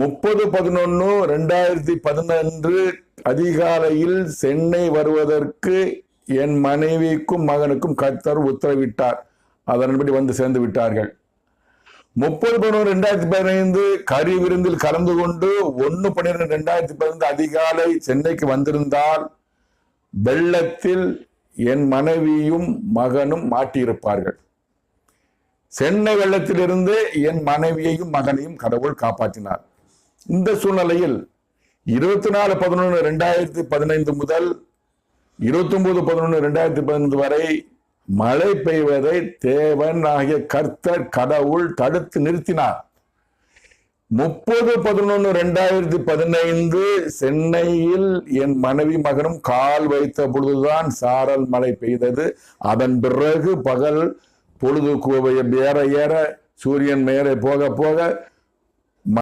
முப்பது பதினொன்று ரெண்டாயிரத்தி பதினொன்று அதிகாலையில் சென்னை வருவதற்கு என் மனைவிக்கும் மகனுக்கும் கத்தர் உத்தரவிட்டார். அதன்படி வந்து சேர்ந்து விட்டார்கள். முப்பது பதினொன்று ரெண்டாயிரத்தி பதினைந்து கறி விருந்தில் கலந்து கொண்டு ஒன்று பன்னிரெண்டு ரெண்டாயிரத்தி பதினைந்து அதிகாலை சென்னைக்கு வந்திருந்தால் வெள்ளத்தில் என் மனைவியும் மகனும் மாட்டியிருப்பார்கள். சென்னை வெள்ளத்திலிருந்து என் மனைவியையும் மகனையும் கடவுள் காப்பாற்றினார். இந்த சூழ்நிலையில் இருபத்தி நாலு பதினொன்று ரெண்டாயிரத்தி பதினைந்து முதல் இருபத்தி ஒன்பது பதினொன்று ரெண்டாயிரத்தி பதினைந்து வரை மழை பெய்வதை தேவன் ஆகிய கர்த்தர் கடவுள் தடுத்து நிறுத்தினார். முப்பது பதினொன்று ரெண்டாயிரத்தி பதினைந்து சென்னையில் என் மனைவி மகனும் கால் வைத்த பொழுதுதான் சாரல் மழை பெய்தது. அதன் பிறகு பகல் பொழுது ஏற ஏற சூரியன் மேலே போக போக